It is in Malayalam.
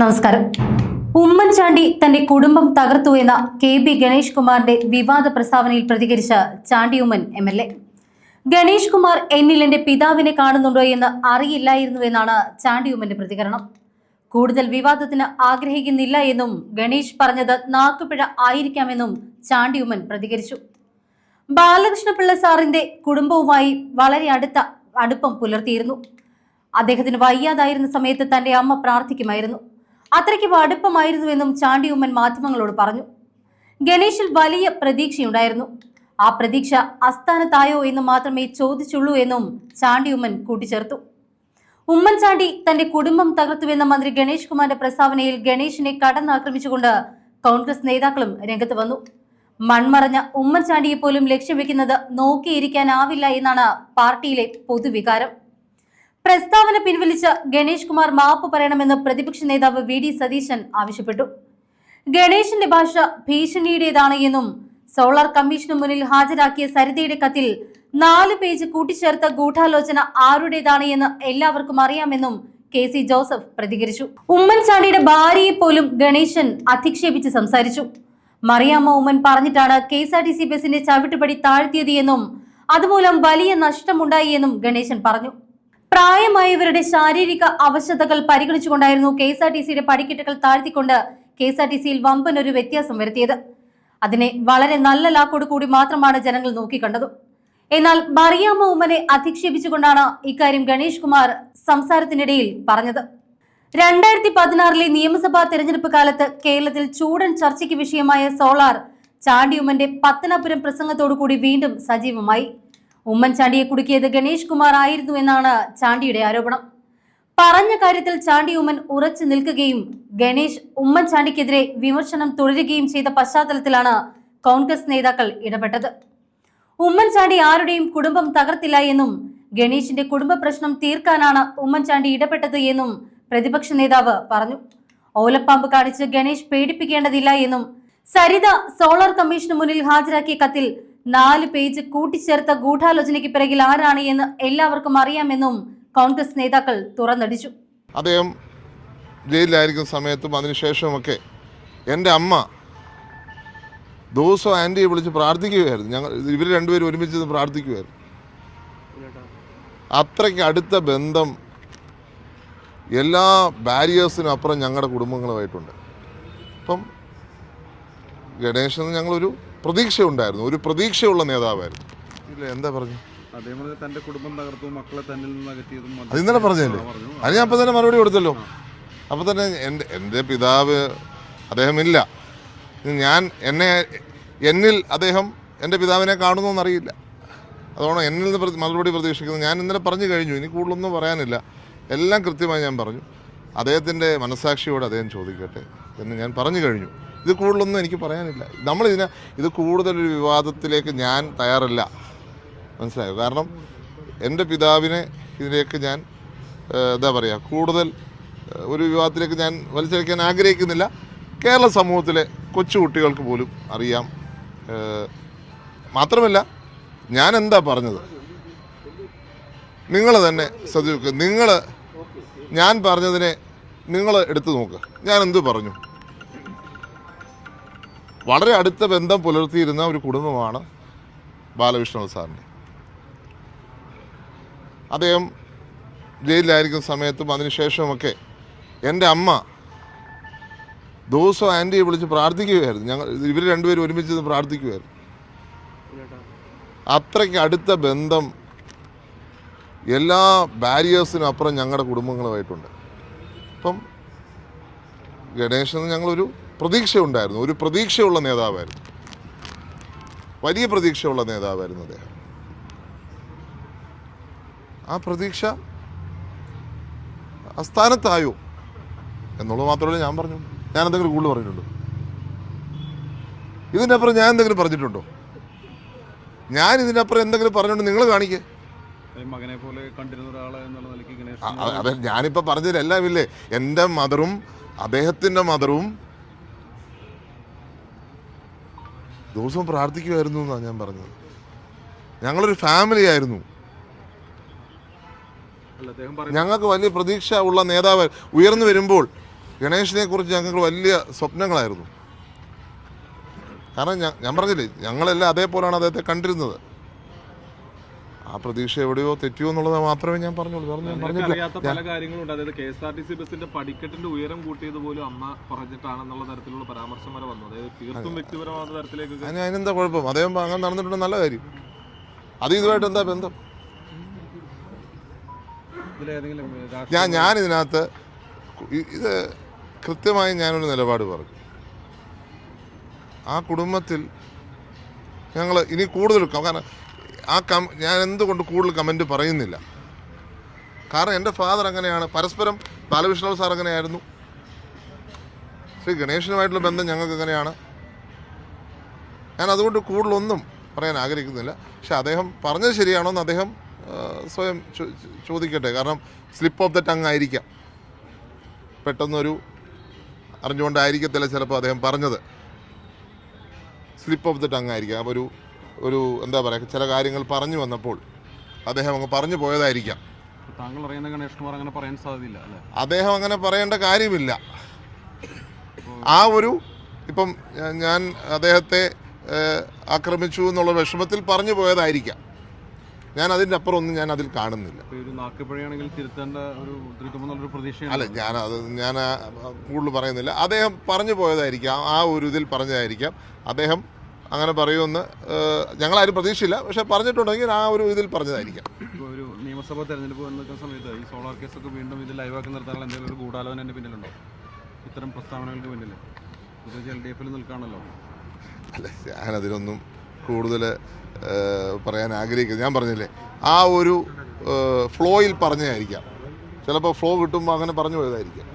നമസ്കാരം. ഉമ്മൻചാണ്ടി തന്റെ കുടുംബം തകർത്തു എന്ന കെ ബി ഗണേഷ് കുമാറിന്റെ വിവാദ പ്രസ്താവനയിൽ പ്രതികരിച്ച Chandy Oommen M L A. Ganesh Kumar എന്നിൽ എന്റെ പിതാവിനെ കാണുന്നുണ്ടോ എന്ന് അറിയില്ലായിരുന്നു എന്നാണ് ചാണ്ടി ഉമ്മന്റെ പ്രതികരണം. കൂടുതൽ വിവാദത്തിന് ആഗ്രഹിക്കുന്നില്ല എന്നും ഗണേഷ് പറഞ്ഞത് നാക്കുപിഴ ആയിരിക്കാമെന്നും ചാണ്ടി ഉമ്മൻ പ്രതികരിച്ചു. ബാലകൃഷ്ണപിള്ള സാറിന്റെ കുടുംബവുമായി വളരെ അടുത്ത അടുപ്പം പുലർത്തിയിരുന്നു. അദ്ദേഹത്തിന് വയ്യാതായിരുന്ന സമയത്ത് തന്റെ അമ്മ പ്രാർത്ഥിക്കുമായിരുന്നു. അത്രയ്ക്ക് അടുപ്പമായിരുന്നുവെന്നും ചാണ്ടി ഉമ്മൻ മാധ്യമങ്ങളോട് പറഞ്ഞു. ഗണേഷിൽ വലിയ പ്രതീക്ഷയുണ്ടായിരുന്നു. ആ പ്രതീക്ഷ അസ്ഥാനത്തായോ എന്ന് മാത്രമേ ചോദിച്ചുള്ളൂ എന്നും ചാണ്ടി ഉമ്മൻ കൂട്ടിച്ചേർത്തു ഉമ്മൻചാണ്ടി തന്റെ കുടുംബം തകർത്തുവെന്ന മന്ത്രി ഗണേഷ് കുമാറിന്റെ പ്രസ്താവനയിൽ ഗണേഷിനെ കടന്നാക്രമിച്ചുകൊണ്ട് കോൺഗ്രസ് നേതാക്കളും രംഗത്ത് വന്നു. മൺമറഞ്ഞ ഉമ്മൻചാണ്ടിയെ പോലും ലക്ഷ്യം വെക്കുന്നത് നോക്കിയിരിക്കാനാവില്ല എന്നാണ് പാർട്ടിയിലെ പൊതുവികാരം. പ്രസ്താവന പിൻവലിച്ച് ഗണേഷ് കുമാർ മാപ്പ് പറയണമെന്ന് പ്രതിപക്ഷ നേതാവ് വി ഡി സതീശൻ ആവശ്യപ്പെട്ടു. ഗണേഷിന്റെ ഭാഷ ഭീഷണിയുടേതാണ് എന്നും സോളാർ കമ്മീഷന് മുന്നിൽ ഹാജരാക്കിയ സരിതയുടെ കത്തിൽ നാല് പേജ് കൂട്ടിച്ചേർത്ത ഗൂഢാലോചന ആരുടേതാണ് എന്ന് എല്ലാവർക്കും അറിയാമെന്നും കെ സി ജോസഫ് പ്രതികരിച്ചു. ഉമ്മൻചാണ്ടിയുടെ ഭാര്യയെ പോലും ഗണേശൻ അധിക്ഷേപിച്ച് സംസാരിച്ചു. മറിയാമ്മ ഉമ്മൻ പറഞ്ഞിട്ടാണ് K S R T C ബസിന്റെ ചവിട്ടുപടി താഴ്ത്തിയത് എന്നും അതുമൂലം വലിയ നഷ്ടമുണ്ടായി എന്നും ഗണേശൻ പറഞ്ഞു. പ്രായമായവരുടെ ശാരീരിക അവശതകൾ പരിഗണിച്ചുകൊണ്ടായിരുന്നു കെ എസ് ആർ ടി സിയുടെ പടിക്കെട്ടുകൾ താഴ്ത്തിക്കൊണ്ട് കെ എസ് ആർ ടി സിയിൽ വമ്പൻ ഒരു വ്യത്യാസം വരുത്തിയത്. അതിനെ വളരെ നല്ല ലാക്കോട് കൂടി മാത്രമാണ് ജനങ്ങൾ നോക്കിക്കണ്ടത്. എന്നാൽ മറിയാമ്മ ഉമ്മനെ അധിക്ഷേപിച്ചുകൊണ്ടാണ് ഇക്കാര്യം ഗണേഷ് കുമാർ സംസാരത്തിനിടയിൽ പറഞ്ഞത്. രണ്ടായിരത്തി പതിനാറിലെ നിയമസഭാ തെരഞ്ഞെടുപ്പ് കാലത്ത് കേരളത്തിൽ ചൂടൻ ചർച്ചയ്ക്ക് വിഷയമായ സോളാർ ചാണ്ടിയുമ്മന്റെ പത്തനാപുരം പ്രസംഗത്തോടുകൂടി വീണ്ടും സജീവമായി. ഉമ്മൻചാണ്ടിയെ കുടുക്കിയത് ഗണേഷ് കുമാർ ആയിരുന്നു എന്നാണ് ചാണ്ടിയുടെ ആരോപണം. പറഞ്ഞ കാര്യത്തിൽ ചാണ്ടി ഉമ്മൻ ഉറച്ചു നിൽക്കുകയും ഗണേഷ് ഉമ്മൻചാണ്ടിക്കെതിരെ വിമർശനം തുടരുകയും ചെയ്ത പശ്ചാത്തലത്തിലാണ് കോൺഗ്രസ് നേതാക്കൾ ഇടപെട്ടത്. ഉമ്മൻചാണ്ടി ആരുടെയും കുടുംബം തകർത്തില്ല എന്നും ഗണേഷിന്റെ കുടുംബ പ്രശ്നം തീർക്കാനാണ് ഉമ്മൻചാണ്ടി ഇടപെട്ടത് എന്നും പ്രതിപക്ഷ നേതാവ് പറഞ്ഞു. ഓലപ്പാമ്പ് കാണിച്ച് ഗണേഷ് പേടിപ്പിക്കേണ്ടതില്ല എന്നും സരിത സോളാർ കമ്മീഷന് മുന്നിൽ ഹാജരാക്കിയ കത്തിൽ നാല് പേജ് കൂട്ടിച്ചേർത്ത ഗൂഢാലോചനയ്ക്ക് പിറകിൽ ആരാണ് എന്ന് എല്ലാവർക്കും അറിയാമെന്നും കോൺഗ്രസ് നേതാക്കൾ തുറന്നടിച്ചു. അദ്ദേഹം ജയിലിലായിരിക്കുന്ന സമയത്തും അതിനുശേഷമൊക്കെ എന്റെ അമ്മ ദിവസവും ആന്റിയെ വിളിച്ച് പ്രാർത്ഥിക്കുകയായിരുന്നു. ഞങ്ങൾ ഇവർ രണ്ടുപേരും ഒരുമിച്ച് പ്രാർത്ഥിക്കുകയായിരുന്നു അത്രയ്ക്ക് അടുത്ത ബന്ധം എല്ലാ ബാരിയേഴ്സിനും അപ്പുറം ഞങ്ങളുടെ കുടുംബങ്ങളുമായിട്ടുണ്ട്. അപ്പം ഗണേശൻ ഞങ്ങളൊരു പ്രതീക്ഷയുണ്ടായിരുന്നു. ഒരു പ്രതീക്ഷയുള്ള നേതാവായിരുന്നു. ഇല്ല എന്താ പറഞ്ഞു? തന്റെ കുടുംബം തകർത്തു മക്കളെ തന്നിൽ നിന്ന് അകറ്റിയതും അത് ഇന്നലെ പറഞ്ഞല്ലേ? പറഞ്ഞു. അത് ഞാൻ അപ്പം തന്നെ മറുപടി കൊടുത്തല്ലോ. അപ്പം തന്നെ എന്റെ എന്റെ പിതാവ് അദ്ദേഹം ഇല്ല ഞാൻ എന്നെ എന്നിൽ അദ്ദേഹം എന്റെ പിതാവിനെ കാണുന്നു എന്നറിയില്ല. അതുകൊണ്ട് എന്നിൽ നിന്ന് മറുപടി പ്രതീക്ഷിക്കുന്നത്. ഞാൻ ഇന്നലെ പറഞ്ഞു കഴിഞ്ഞു ഇനി കൂടുതലൊന്നും പറയാനില്ല. എല്ലാം കൃത്യമായി ഞാൻ പറഞ്ഞു. അദ്ദേഹത്തിന്റെ മനസാക്ഷിയോട് അദ്ദേഹം ചോദിക്കട്ടെ എന്ന് ഞാൻ പറഞ്ഞു കഴിഞ്ഞു. ഇത് കൂടുതലൊന്നും എനിക്ക് പറയാനില്ല. നമ്മളിതിനെ ഇത് കൂടുതലൊരു വിവാദത്തിലേക്ക് ഞാൻ തയ്യാറല്ല. മനസ്സിലായോ? കാരണം എന്റെ പിതാവിനെ ഇതിലേക്ക് ഞാൻ എന്താ പറയുക കൂടുതൽ ഒരു വിവാദത്തിലേക്ക് ഞാൻ വലിച്ചഴിക്കാൻ ആഗ്രഹിക്കുന്നില്ല. കേരള സമൂഹത്തിലെ കൊച്ചുകുട്ടികൾക്ക് പോലും അറിയാം. മാത്രമല്ല ഞാൻ എന്താ പറഞ്ഞത്? നിങ്ങൾ തന്നെ ശ്രദ്ധിക്കുക നിങ്ങൾ ഞാൻ പറഞ്ഞതിനെ നിങ്ങൾ എടുത്തു നോക്കുക ഞാൻ എന്ത് പറഞ്ഞു? വളരെ അടുത്ത ബന്ധം പുലർത്തിയിരുന്ന ഒരു കുടുംബമാണ് ബാലകൃഷ്ണ സാറിന്റെ അദ്ദേഹം ജയിലിലായിരിക്കുന്ന സമയത്തും അതിനുശേഷമൊക്കെ എന്റെ അമ്മ ദിവസം ആന്റിയെ വിളിച്ച് പ്രാർത്ഥിക്കുകയായിരുന്നു. ഞങ്ങൾ ഇവർ രണ്ടുപേരും ഒരുമിച്ച് നിന്ന് പ്രാർത്ഥിക്കുമായിരുന്നു അത്രയ്ക്ക് അടുത്ത ബന്ധം എല്ലാ ബാരിയേഴ്സിനും അപ്പുറം ഞങ്ങളുടെ കുടുംബങ്ങളുമായിട്ടുണ്ട്. അപ്പം ഗണേശന് ഞങ്ങളൊരു പ്രതീക്ഷയുണ്ടായിരുന്നു. ഒരു പ്രതീക്ഷയുള്ള നേതാവായിരുന്നു. വലിയ പ്രതീക്ഷയുള്ള നേതാവായിരുന്നു അദ്ദേഹം. ആ പ്രതീക്ഷ അസ്ഥാനത്തായോ എന്നുള്ളത് മാത്രമല്ല ഞാൻ പറഞ്ഞു. ഞാൻ എന്തെങ്കിലും കൂടുതൽ പറഞ്ഞിട്ടുണ്ടോ? ഇതിനപ്പുറം ഞാൻ എന്തെങ്കിലും പറഞ്ഞിട്ടുണ്ടോ? ഞാൻ ഇതിനപ്പുറം എന്തെങ്കിലും പറഞ്ഞിട്ടുണ്ട്? നിങ്ങൾ കാണിക്കേ. മകനെ പോലെ കണ്ടിരുന്ന ഒരാളെ എന്നുള്ള നിലയ്ക്ക് ഗണേഷ് അതെ ഞാനിപ്പോൾ എന്റെ മദറും അദ്ദേഹത്തിന്റെ മദറും ദിവസവും പ്രാർത്ഥിക്കുമായിരുന്നു എന്നാണ് ഞാൻ പറഞ്ഞത്. ഞങ്ങളൊരു ഫാമിലി ആയിരുന്നു. ഞങ്ങൾക്ക് വലിയ പ്രതീക്ഷ ഉള്ള നേതാവ് ഉയർന്നു വരുമ്പോൾ ഗണേഷിനെ കുറിച്ച് ഞങ്ങൾക്ക് വലിയ സ്വപ്നങ്ങളായിരുന്നു. കാരണം ഞാൻ ഞാൻ പറഞ്ഞില്ലേ ഞങ്ങളെല്ലാം അതേപോലെയാണ് അദ്ദേഹത്തെ കണ്ടിരുന്നത്. ആ പ്രതീക്ഷ എവിടെയോ തെറ്റിയോ എന്നുള്ളത് മാത്രമേ ഞാൻ പറഞ്ഞുള്ളൂ. പറഞ്ഞു പറഞ്ഞില്ല പല കാര്യങ്ങളുണ്ട് അതായത് K S R T C ബസിന്റെ പടിക്കെട്ടിന്റെ ഉയരം കൂട്ടിയത് പോലും അമ്മ പറഞ്ഞിട്ടാണെന്നുള്ള തരത്തിലുള്ള പരാമർശം വരെ വന്നു. അതായത് തീർത്തും വ്യക്തിപരമായ തരത്തിലേക്ക് അതിന് അതിനെന്താ കുഴപ്പം? അദ്ദേഹം അങ്ങനെ നടന്നിട്ടുണ്ട്. നല്ല കാര്യം. അത് ഇതുമായിട്ട് എന്താ ബന്ധം? ഞാൻ ഞാൻ ഇതിനകത്ത് ഇത് കൃത്യമായി ഞാനൊരു നിലപാട് പറഞ്ഞു. ആ കുടുംബത്തിൽ ഞങ്ങൾ ഇനി കൂടുതൽ കാരണം ആ കം ഞാൻ എന്തുകൊണ്ട് കൂടുതൽ കമന്റ് പറയുന്നില്ല? കാരണം എന്റെ ഫാദർ അങ്ങനെയാണ്. പരസ്പരം ബാലകൃഷ്ണ സാർ അങ്ങനെയായിരുന്നു. ശ്രീ ഗണേശനുമായിട്ടുള്ള ബന്ധം ഞങ്ങൾക്ക് എങ്ങനെയാണ് ഞാൻ അതുകൊണ്ട് കൂടുതലൊന്നും പറയാൻ ആഗ്രഹിക്കുന്നില്ല. പക്ഷെ അദ്ദേഹം പറഞ്ഞത് ശരിയാണോ എന്ന് അദ്ദേഹം സ്വയം ചോദിക്കട്ടെ. കാരണം സ്ലിപ്പ് ഓഫ് ദ ടങ് ആയിരിക്കാം. പെട്ടെന്നൊരു അറിഞ്ഞുകൊണ്ടായിരിക്കത്തില്ല ചിലപ്പോൾ അദ്ദേഹം പറഞ്ഞത്. സ്ലിപ്പ് ഓഫ് ദ ടങ് ആയിരിക്കാം. അപ്പോൾ ഒരു ഒരു എന്താ പറയുക ചില കാര്യങ്ങൾ പറഞ്ഞു വന്നപ്പോൾ അദ്ദേഹം അങ്ങ് പറഞ്ഞു പോയതായിരിക്കാം. താങ്കൾ അറിയുന്ന ഗണേഷ് കുമാർ അങ്ങനെ പറയാൻ സാധ്യതയില്ല അദ്ദേഹം അങ്ങനെ പറയേണ്ട കാര്യമില്ല. ആ ഒരു ഇപ്പം ഞാൻ അദ്ദേഹത്തെ ആക്രമിച്ചു എന്നുള്ള വിഷമത്തിൽ പറഞ്ഞു പോയതായിരിക്കാം. ഞാൻ അതിന്റെ അപ്പുറം ഒന്നും ഞാൻ അതിൽ കാണുന്നില്ല. അല്ല ഞാൻ അത് ഞാൻ കൂടുതൽ പറയുന്നില്ല. അദ്ദേഹം പറഞ്ഞു പോയതായിരിക്കാം ആ ഒരു ഇതിൽ പറഞ്ഞതായിരിക്കാം. അദ്ദേഹം അങ്ങനെ പറയുമെന്ന് ഞങ്ങളാരും പ്രതീക്ഷയില്ല പക്ഷെ പറഞ്ഞിട്ടുണ്ടെങ്കിൽ ആ ഒരു ഇതിൽ പറഞ്ഞതായിരിക്കാം. ഒരു നിയമസഭാ തെരഞ്ഞെടുപ്പ് വന്ന സമയത്ത് ഈ സോളാർ കേസൊക്കെ വീണ്ടും ഇത് ലൈവാക്കി നിർത്താനുള്ള എന്തെങ്കിലും ഒരു ഗൂഢാലോചന എന്റെ പിന്നിലുണ്ടോ? ഇത്തരം പ്രസ്താവനകൾക്ക് പിന്നിൽ പ്രത്യേകിച്ച് എൽ ഡി എഫിൽ നിൽക്കുകയാണല്ലോ അല്ല ഞാനതിനൊന്നും കൂടുതൽ പറയാൻ ആഗ്രഹിക്കുന്നത് ഞാൻ പറഞ്ഞില്ലേ ആ ഒരു ഫ്ലോയിൽ പറഞ്ഞതായിരിക്കാം. ചിലപ്പോൾ ഫ്ലോ കിട്ടുമ്പോൾ അങ്ങനെ പറഞ്ഞു പോയതായിരിക്കാം.